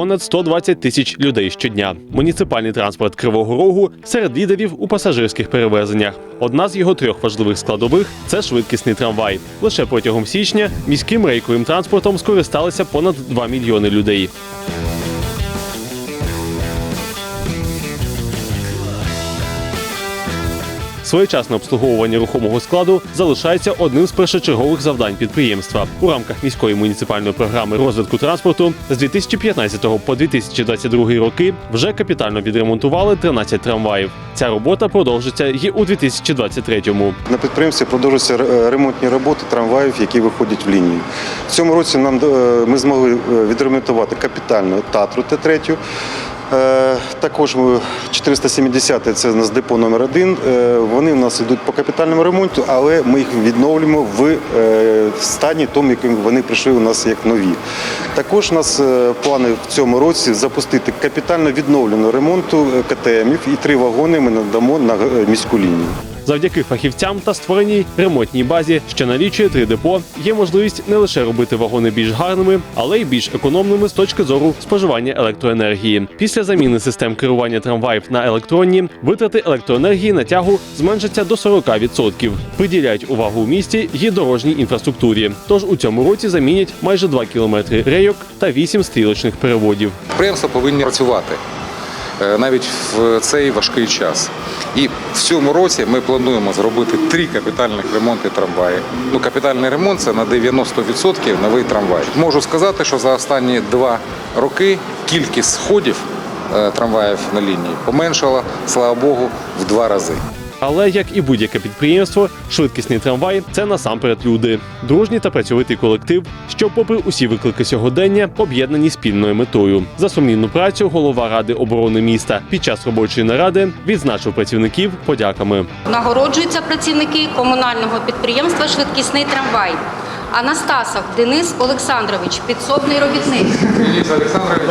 понад 120 тисяч людей щодня. Муніципальний транспорт Кривого Рогу серед лідерів у пасажирських перевезеннях. Одна з його трьох важливих складових це швидкісний трамвай. Лише протягом січня міським рейковим транспортом скористалися понад 2 мільйони людей. Своєчасне обслуговування рухомого складу залишається одним з першочергових завдань підприємства. У рамках міської муніципальної програми розвитку транспорту з 2015 по 2022 роки вже капітально відремонтували 13 трамваїв. Ця робота продовжиться і у 2023-му. На підприємстві продовжуються ремонтні роботи трамваїв, які виходять в лінію. В цьому році нам е, ми змогли е, відремонтувати капітально Татру Т3. Е, Також ми 470 це у нас депо номер 1 Вони у нас йдуть по капітальному ремонту, але ми їх відновлюємо в е, стані тому, яким вони прийшли у нас як нові. Також у нас е, плани в цьому році запустити капітально відновлену ремонту е, КТМів і три вагони ми надамо на е, міську лінію. Завдяки фахівцям та створеній ремонтній базі, що налічує три депо, є можливість не лише робити вагони більш гарними, але й більш економними з точки зору споживання електроенергії. Після заміни систем керування трамваїв на електронні витрати електроенергії на тягу зменшаться до 40%. Приділяють увагу у місті й дорожній інфраструктурі. Тож у цьому році замінять майже 2 кілометри рейок та 8 стрілочних переводів. Підприємства повинні працювати навіть в цей важкий час. І в цьому році ми плануємо зробити три капітальних ремонти трамваїв. Ну, капітальний ремонт це на 90% новий трамвай. Можу сказати, що за останні два роки кількість сходів е, трамваїв на лінії поменшала, слава Богу, в два рази. Але як і будь-яке підприємство, швидкісний трамвай це насамперед люди, дружні та працьовитий колектив, що, попри усі виклики сьогодення, об'єднані спільною метою. За сумлінну працю голова ради оборони міста під час робочої наради відзначив працівників подяками. Нагороджуються працівники комунального підприємства Швидкісний трамвай. Анастасов Денис Олександрович, підсобний робітник. Денис Олександрович,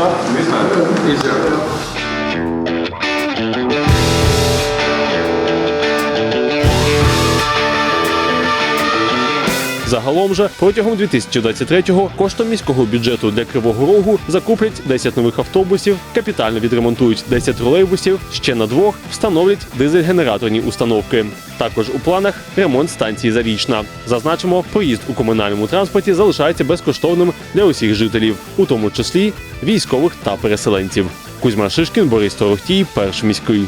Загалом же протягом 2023-го коштом міського бюджету для Кривого Рогу закуплять 10 нових автобусів, капітально відремонтують 10 тролейбусів, ще на двох встановлять дизель-генераторні установки. Також у планах ремонт станції Зарічна. Зазначимо, проїзд у комунальному транспорті залишається безкоштовним для усіх жителів, у тому числі військових та переселенців. Кузьма Шишкін, Борис Торохтій, перший міський.